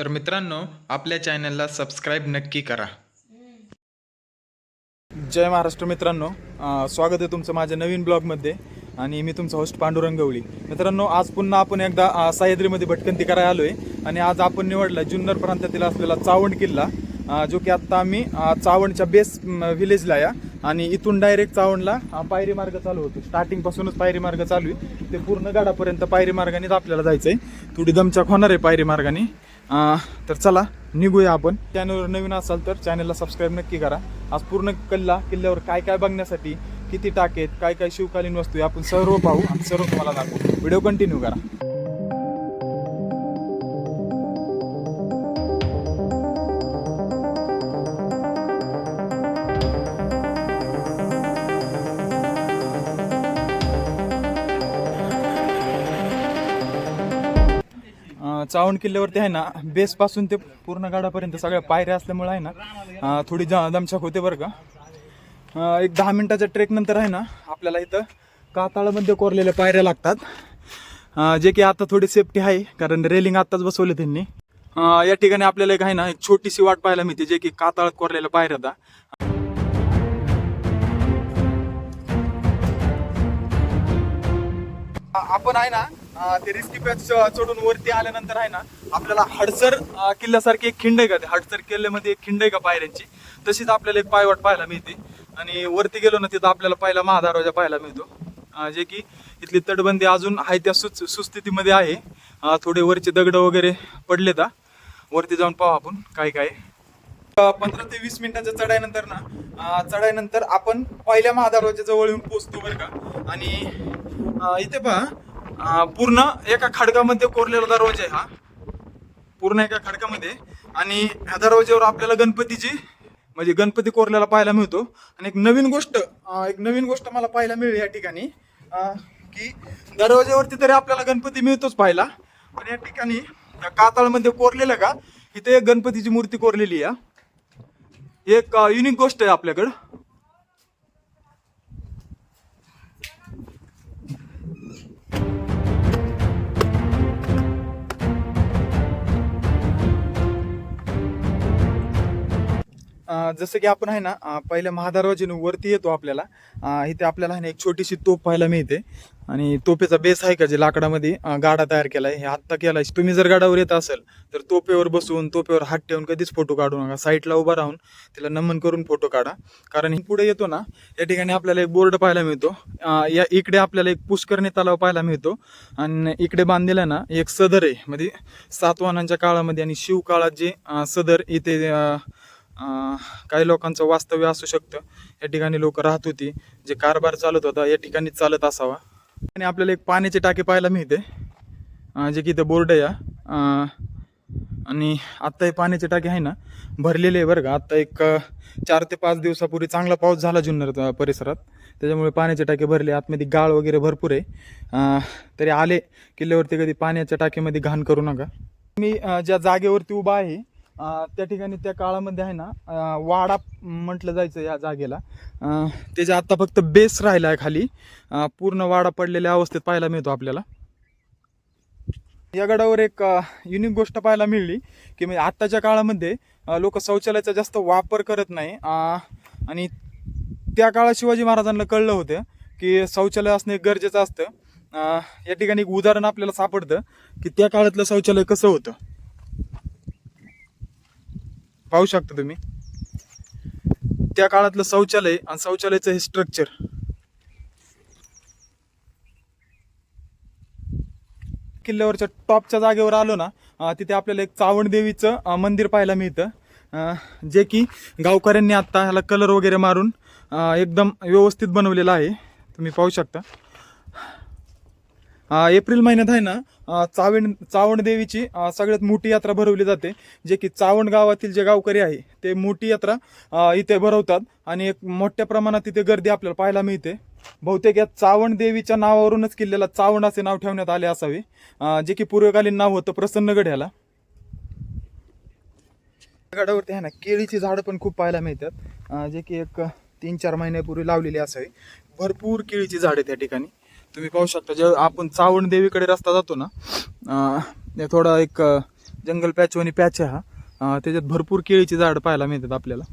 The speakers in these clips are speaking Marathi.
तर मित्रांनो आपल्या चॅनलला सबस्क्राईब नक्की करा. जय महाराष्ट्र मित्रांनो. स्वागत आहे तुमचं माझ्या नवीन ब्लॉगमध्ये आणि मी तुमचा होस्ट पांडुरंग गवळी मित्रांनो आज पुन्हा आपण एकदा सह्याद्रीमध्ये भटकंती करायला आलो आहे आणि आज आपण निवडला जुन्नर प्रांतातील असलेला चावण किल्ला जो की आत्ता आम्ही चावणच्या बेस विलेजला या आणि इथून डायरेक्ट चावंडला पायरी मार्ग चालू होतो. स्टार्टिंगपासूनच पायरी मार्ग चालू आहे. ते पूर्ण गडापर्यंत पायरी मार्गानेच आपल्याला जायचं आहे थोडी दमचाक होणार आहे पायरी मार्गाने. तर चला निघूया आपण. चॅनलवर नवीन असाल तर चॅनलला सबस्क्राईब नक्की करा. आज पूर्ण किल्ला किल्ल्यावर काय काय बघण्यासाठी किती टाकेत आहेत काय काय शिवकालीन वस्तू आपण सर्व पाहू आणि सर्व तुम्हाला दाखवू. व्हिडिओ कंटिन्यू करा. चावण चावंड किल्ल्यावरती आहे ना बेस पासून ते पूर्ण गाडापर्यंत सगळ्या पायऱ्या असल्यामुळे आहे ना थोडी जा दमछाक होते बरं का. एक दहा मिनिटाच्या ट्रेक नंतर आहे ना आपल्याला इथं काताळामध्ये कोरलेल्या पायऱ्या लागतात. जे की आता थोडी सेफ्टी आहे कारण रेलिंग आत्ताच बसवले त्यांनी. या ठिकाणी आपल्याला एक आहे ना एक छोटीशी वाट पाहायला मिळते जे की काताळात कोरलेल्या पायऱ्या होता आपण आहे ना ते रिस्की पॅच चढून वरती आल्यानंतर आहे ना आपल्याला हडसर किल्ल्यासारखी एक खिंड आहे का ते? हडसर किल्ल्यामध्ये एक खिंड आहे का पायऱ्यांची? तशीच आपल्याला एक पायवाट पाहायला मिळते. आणि वरती गेलो ना तिथं आपल्याला पहिला महादरवाजा पाहायला मिळतो. जे की इथली तटबंदी अजून आहे त्या सुच सुस्थितीमध्ये आहे. थोडे वरचे दगड वगैरे पडले तर वरती जाऊन पाहू आपण काय काय. पंधरा ते वीस मिनिटांच्या चढाईनंतर ना चढाईनंतर आपण पहिल्या महादरवाजा जवळ येऊन पोचतो बरं का. आणि इथे पहा पूर्ण एका खडकामध्ये कोरलेला दरवाजा आहे हा. पूर्ण एका खडकामध्ये. आणि ह्या दरवाज्यावर आपल्याला गणपतीची म्हणजे गणपती कोरलेला पाहायला मिळतो. आणि एक नवीन गोष्ट एक नवीन गोष्ट मला पाहायला मिळेल या ठिकाणी की दरवाज्यावरती तरी आपल्याला गणपती मिळतोच पाहायला. पण या ठिकाणी काताळमध्ये कातळमध्ये कोरलेलं का? इथे एक गणपतीची मूर्ती कोरलेली आहे. एक युनिक गोष्ट आहे आपल्याकडं. जसं की आपण आहे ना पहिल्या महादरवाजेने वरती येतो आपल्याला. इथे आपल्याला आहे ना एक छोटीशी तोप पाहायला मिळते. आणि तोपेचा बेस आहे का जे लाकडामध्ये गाडा तयार केला आहे हे आत्ता केलाय. तुम्ही जर गाडावर येत असेल तर तोपेवर बसून तोपेवर हात ठेवून कधीच फोटो काढू नका. साईडला उभा राहून तिला नमन करून फोटो काढा. कारण ही पुढे येतो ना या ठिकाणी आपल्याला एक बोर्ड पाहायला मिळतो. या इकडे आपल्याला एक पुष्करणी तलाव पाहायला मिळतो. आणि इकडे बांधलेला ना एक सदर आहे. म्हणजे सातवाहनांच्या काळामध्ये आणि शिवकाळात जे सदर इथे काही लोकांचं वास्तव्य असू शकतं. या ठिकाणी लोक राहत होती. जे कारभार चालत होता या ठिकाणी चालत असावा. आणि आपल्याला एक पाण्याची टाकी पाहायला मिळते. जे की इथं बोर्ड आहे आणि आत्ता हे पाण्याची टाकी आहे ना भरलेले आहे बरं का. आत्ता एक चार ते पाच दिवसापूर्वी चांगला पाऊस झाला जुन्नर परिसरात. त्याच्यामुळे पाण्याचे टाके भरले. आतमध्ये गाळ वगैरे भरपूर आहे. तरी आले किल्ल्यावरती कधी पाण्याच्या टाकीमध्ये घाण करू नका. मी ज्या जागेवरती उभा आहे त्या ठिकाणी त्या काळामध्ये आहे ना वाडा म्हटलं जायचं या जागेला. त्याच्या आता फक्त बेस राहिला आहे खाली पूर्ण वाडा पडलेल्या अवस्थेत पाहायला मिळतो आपल्याला. या गडावर एक युनिक गोष्ट पाहायला मिळली की म्हणजे आत्ताच्या काळामध्ये लोक शौचालयाचा जास्त वापर करत नाही. आणि त्या काळात शिवाजी महाराजांना कळलं होतं की शौचालय असणं एक गरजेचं असतं. या ठिकाणी एक उदाहरण आपल्याला सापडतं की त्या काळातलं शौचालय कसं होतं? पाहू शकता तुम्ही. त्या काळातलं शौचालय आणि शौचालयाचं हे स्ट्रक्चर किल्ल्यावरच्या टॉपच्या जागेवर आलो ना तिथे आपल्याला एक चावण देवीचं मंदिर पाहायला मिळतं. जे की गावकऱ्यांनी आत्ता ह्याला कलर वगैरे मारून एकदम व्यवस्थित बनवलेलं आहे. तुम्ही पाहू शकता. एप्रिल महिन्यात आहे ना चावण चावण देवीची सगळ्यात मोठी यात्रा भरवली जाते जे की चावण गावातील जे गावकरी आहे ते मोठी यात्रा इथे भरवतात. आणि एक मोठ्या प्रमाणात तिथे गर्दी आपल्याला पाहायला मिळते. बहुतेक या चावण देवीच्या नावावरूनच किल्ल्याला चावण असे नाव ठेवण्यात आले असावे. जे की पूर्वकालीन नाव होतं प्रसन्नगड ह्याला. गडावरती आहे ना केळीची झाडं पण खूप पाहायला मिळतात. जे की एक तीन चार महिन्यापूर्वी लावलेली असावी. भरपूर केळीची झाडं त्या ठिकाणी. तुम्ही पाहू शकता जेव्हा आपण चावण देवीकडे रस्ता जातो ना ते थोडा एक जंगल जंगल आणि पॅच आहे हा. त्याच्यात भरपूर केळीची झाडं पाहायला मिळतात आपल्याला.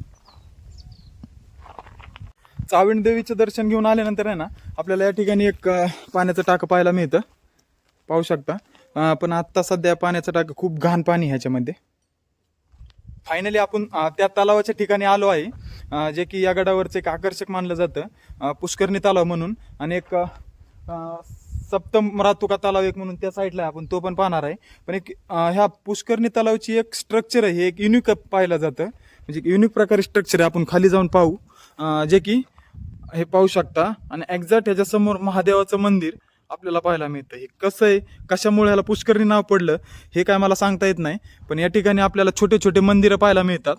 चावीण देवीचं दर्शन घेऊन आल्यानंतर आहे ना आपल्याला या ठिकाणी एक पाण्याचं टाकं पाहायला मिळतं. पाहू शकता. पण आत्ता सध्या पाण्याचं टाकं खूप घाण पाणी ह्याच्यामध्ये. फायनली आपण त्या तलावाच्या ठिकाणी आलो आहे. जे की या गडावरचं एक आकर्षक मानलं जातं. पुष्करणी तलाव म्हणून. आणि एक सप्तम रातुका तलाव एक म्हणून त्या साईडला आहे. आपण तो पण पाहणार आहे. पण एक ह्या पुष्करणी तलावची एक स्ट्रक्चर आहे. हे एक युनिक पाहिलं जातं. म्हणजे युनिक प्रकारे स्ट्रक्चर आहे. आपण खाली जाऊन पाहू. जे की हे पाहू शकता. आणि एक्झॅक्ट ह्याच्यासमोर महादेवाचं मंदिर आपल्याला पाहायला मिळतं. हे कसं आहे? कशामुळे ह्याला पुष्करणी नाव पडलं? हे काय मला सांगता येत नाही. पण या ठिकाणी आपल्याला छोटे छोटे मंदिरं पाहायला मिळतात.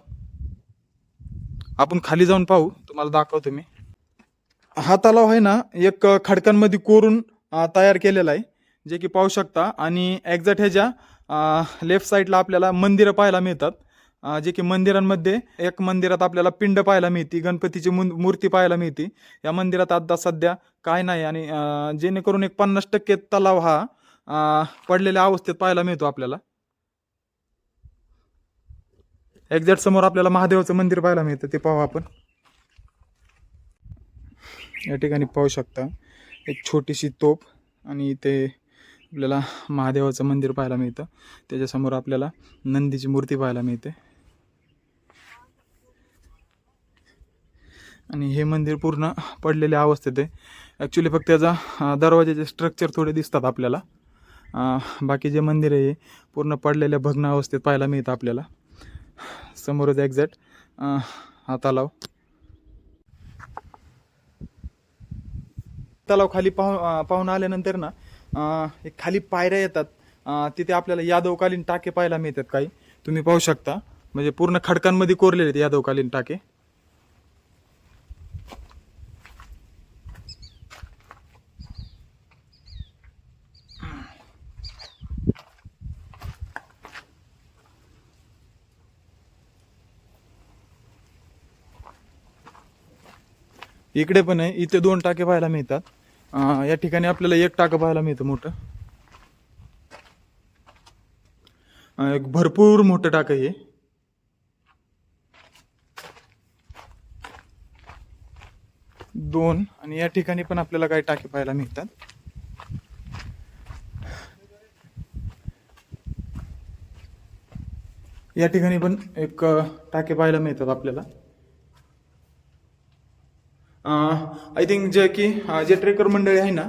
आपण खाली जाऊन पाहू. तुम्हाला दाखवतो मी. हा तलाव आहे ना एक खडकांमध्ये कोरून तयार केलेला आहे जे की पाहू शकता. आणि एक्झॅक्ट ह्याच्या लेफ्ट साईडला आपल्याला मंदिरं पाहायला मिळतात. जे की मंदिरांमध्ये एक मंदिरात आपल्याला पिंड पाहायला मिळते गणपतीची मूर्ती पाहायला मिळते. या मंदिरात आता सध्या काय नाही आणि जेणेकरून एक पन्नास टक्के तलाव हा पडलेल्या अवस्थेत पाहायला मिळतो आपल्याला. एक्झॅक्ट समोर आपल्याला महादेवाचं मंदिर पाहायला मिळतं ते पाहू आपण. या ठिकाणी पाहू शकता. एक छोटीशी तोप आणि इथे आपल्याला महादेवाचं मंदिर पाहायला मिळतं. त्याच्यासमोर आपल्याला नंदीची मूर्ती पाहायला मिळते. आणि हे मंदिर पूर्ण पडलेल्या अवस्थेत आहे. ॲक्च्युली फक्त त्याचा दरवाजाचे स्ट्रक्चर थोडे दिसतात आपल्याला. बाकी जे मंदिर आहे पूर्ण पडलेल्या भग्न अवस्थेत पाहायला मिळतं आपल्याला. समोरच एक्झॅक्ट हा तलाव तलाव खाली पाहू पाहून आल्यानंतर ना एक खाली पायऱ्या येतात. तिथे आपल्याला यादवकालीन टाके पाहायला मिळतात काही. तुम्ही पाहू शकता. म्हणजे पूर्ण खडकांमध्ये कोरलेले आहेत यादवकालीन टाके. इकडे पण आहे. इथे दोन टाके पाहायला मिळतात. या ठिकाणी आपल्याला एक टाकं पाहायला मिळतं मोठं. एक भरपूर मोठं टाकं आहे हे. दोन आणि या ठिकाणी पण आपल्याला काही टाके पाहायला मिळतात. या ठिकाणी पण एक टाके पाहायला मिळतात आपल्याला. आय थिंक जे की जे ट्रेकर मंडळी आहे ना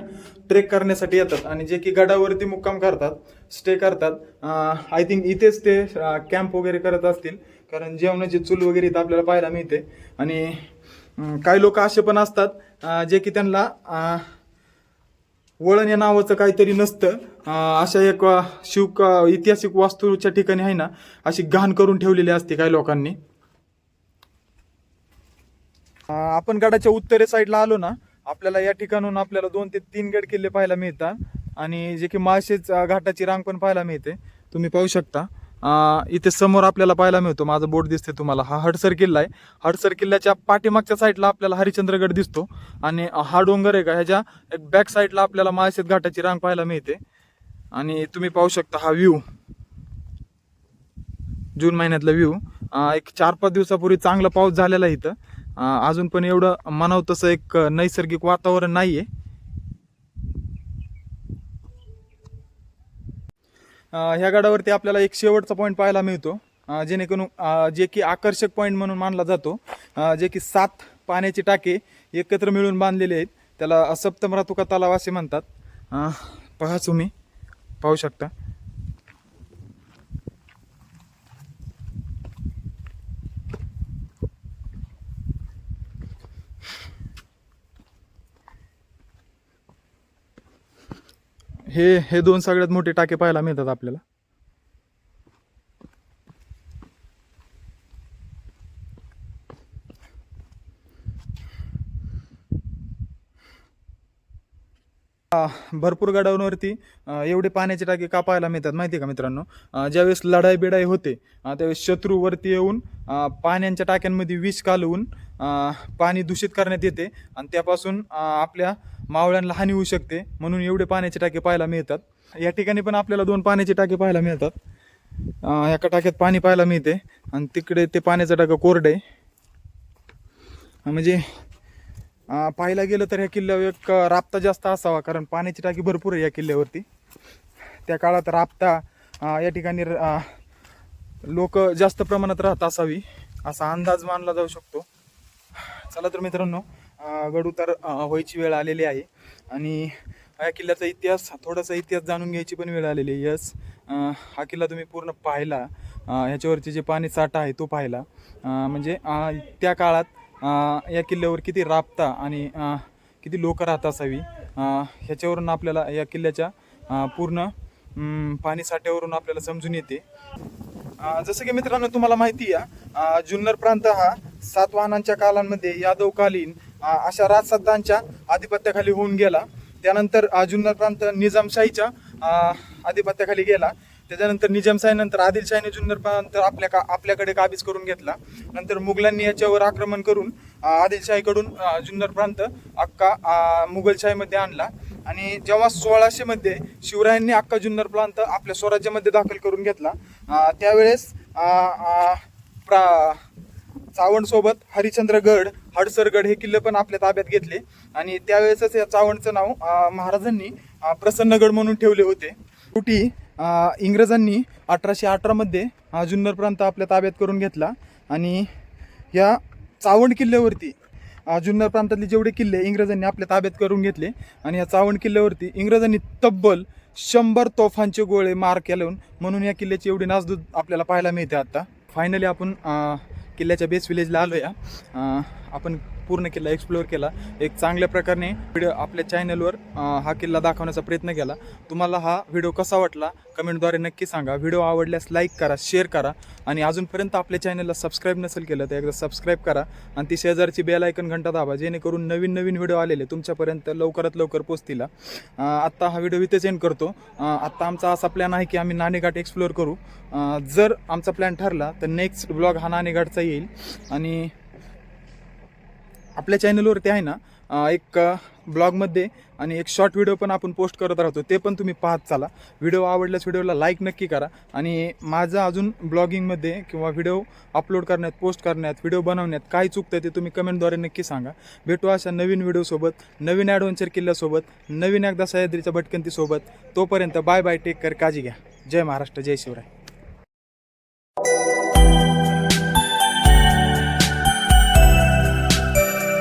ट्रेक करण्यासाठी येतात आणि जे की गडावरती मुक्काम करतात स्टे करतात आय थिंक इथेच ते कॅम्प वगैरे करत असतील. कारण जेवणाची चूल वगैरे इथं आपल्याला पाहायला मिळते. आणि काही लोक असे पण असतात जे की त्यांना वळण या नावाचं काहीतरी नसतं. अशा एक शिव ऐतिहासिक वास्तूच्या ठिकाणी आहे ना अशी घाण करून ठेवलेली असते काही लोकांनी. आपण गडाच्या उत्तरे साईडला आलो ना आपल्याला या ठिकाणून आपल्याला दोन ते तीन गड किल्ले पाहायला मिळतात. आणि जे की माळशेज घाटाची रांग पण पाहायला मिळते. तुम्ही पाहू शकता. इथे समोर आपल्याला पाहायला मिळतो. माझं बोट दिसते तुम्हाला. हा हडसर किल्ला आहे. हडसर किल्ल्याच्या पाठीमागच्या साईडला आपल्याला हरिश्चंद्रगड दिसतो. आणि हा डोंगर आहे का? ह्याच्या एक बॅक साईडला आपल्याला माळशेज घाटाची रांग पाहायला मिळते. आणि तुम्ही पाहू शकता हा व्ह्यू जून महिन्यातला व्ह्यू एक चार पाच दिवसापूर्वी चांगला पाऊस झालेला इथं. अजून पण एवढं म्हणावं तसं एक नैसर्गिक वातावरण नाही आहे ह्या गडावरती आपल्याला एक शेवटचा पॉईंट पाहायला मिळतो. जेणेकरून जे की आकर्षक पॉईंट म्हणून मानला जातो. जे की सात पाण्याची टाके एकत्र मिळून बांधलेले आहेत. त्याला सप्तमरातुका तलाव असे म्हणतात. पहा तुम्ही पाहू शकता. हे हे दोन सगळ्यात मोठे टाके पाहायला मिळतात आपल्याला. भरपूर गडावरती एवढे पाण्याचे टाके का पाहायला मिळतात माहिती आहे का मित्रांनो? ज्यावेळेस लढाई बिडाई होते त्यावेळेस शत्रूवरती येऊन पाण्याच्या टाक्यांमध्ये विष कालवून पाणी दूषित करण्यात येते आणि त्यापासून आपल्या मावळ्यांना हानी होऊ शकते म्हणून एवढे पाण्याचे टाके पाहायला मिळतात. या ठिकाणी पण आपल्याला दोन पाण्याचे टाके पाहायला मिळतात. एका टाक्यात पाणी पाहायला मिळते आणि तिकडे ते पाण्याचा टाका कोरडे. म्हणजे पाहायला गेलं तर ह्या किल्ल्यावर एक राबता जास्त असावा कारण पाण्याची टाकी भरपूर आहे या किल्ल्यावरती. त्या काळात राबता या ठिकाणी लोक जास्त प्रमाणात राहत असावी असा अंदाज मानला जाऊ शकतो. चला तर मित्रांनो अं, व्हायची वेळ आलेली आहे. आणि या किल्ल्याचा इतिहास थोडासा इतिहास जाणून घ्यायची पण वेळ आलेली आहे. यस हा किल्ला तुम्ही पूर्ण पाहिला. ह्याच्यावरती ह्याच्यावरचे जे पाणी साठा आहे तो पाहिला. म्हणजे त्या काळात या किल्ल्यावर किती राबता आणि किती लोक राहत असावी ह्याच्यावरून आपल्याला या किल्ल्याच्या पूर्ण पाणीसाठ्यावरून पाणी साठ्यावरून आपल्याला समजून येते. जसं की मित्रांनो तुम्हाला माहिती आहे जुन्नर प्रांत हा सातवाहनांच्या कालांमध्ये यादवकालीन अशा राजसत्तांच्या आधिपत्याखाली होऊन गेला. त्यानंतर जुन्नर प्रांत निजामशाहीच्या आधिपत्याखाली गेला. त्याच्यानंतर निजामशाहीनंतर आदिलशाहीने जुन्नर प्रांत आपल्या का आपल्याकडे काबीज करून घेतला. नंतर मुघलांनी याच्यावर आक्रमण करून आदिलशाहीकडून जुन्नर प्रांत अक्का मुघलशाहीमध्ये आणला. आणि जेव्हा सोळाशेमध्ये शिवरायांनी अक्का जुन्नर प्रांत आपल्या स्वराज्यामध्ये दाखल करून घेतला त्यावेळेस प्रा चावणसोबत हरिश्चंद्रगड हडसरगड हे किल्ले पण आपल्या ताब्यात घेतले. आणि त्यावेळेसच या चावणचं नाव महाराजांनी प्रसन्नगड म्हणून ठेवले होते. कुटी इंग्रजांनी अठराशे अठरामध्ये हा जुन्नर प्रांत आपल्या ताब्यात करून घेतला. आणि या चावण किल्ल्यावरती जुन्नर प्रांतातले जेवढे किल्ले इंग्रजांनी आपल्या ताब्यात करून घेतले आणि या चावण किल्ल्यावरती इंग्रजांनी तब्बल शंभर तोफांचे गोळे मार केले म्हणून या किल्ल्याची एवढी नासधूत आपल्याला पाहायला मिळते आत्ता फायनली आपण किल्ल्याच्या बेस विलेजला आलो या आपण पूर्ण किल्ला एक्सप्लोअर केला. एक चांगल्या प्रकारे व्हिडिओ आपल्या चॅनलवर हा किल्ला दाखवण्याचा प्रयत्न केला. तुम्हाला हा व्हिडिओ कसा वाटला? कमेंटद्वारे नक्की सांगा. व्हिडिओ आवडल्यास लाईक करा शेअर करा. आणि अजूनपर्यंत आपल्या चॅनलला सबस्क्राईब नसेल केलं तर एकदा सबस्क्राईब करा. आणि ती शेजारची बेल ऐकन घंटा दाबा जेणेकरून नवीन नवीन व्हिडिओ आलेले तुमच्यापर्यंत लवकरात लवकर पोचतील आत्ता हा व्हिडिओ इथेच एंड करतो. आत्ता आमचा असा प्लॅन आहे की आम्ही नाणेघाट एक्सप्लोअर करू. जर आमचा प्लॅन ठरला तर नेक्स्ट ब्लॉग हा नाणेघाटचा येईल. आणि आपल्या चॅनलवरती आहे ना एक ब्लॉगमध्ये आणि एक शॉर्ट व्हिडिओ पण आपण पोस्ट करत राहतो ते पण तुम्ही पाहत चाला. व्हिडिओ आवडल्यास व्हिडिओला लाईक नक्की करा आणि माझं अजून ब्लॉगिंगमध्ये किंवा व्हिडिओ अपलोड करण्यात पोस्ट करण्यात व्हिडिओ बनवण्यात काय चुकतं ते तुम्ही कमेंटद्वारे नक्की सांगा. भेटू अशा नवीन व्हिडिओसोबत नवीन ॲडव्हेंचर किल्ल्यासोबत नवीन एकदा सह्याद्रीच्या भटकंतीसोबत तोपर्यंत बाय बाय टेक कर काळजी घ्या. जय महाराष्ट्र जय शिवराय.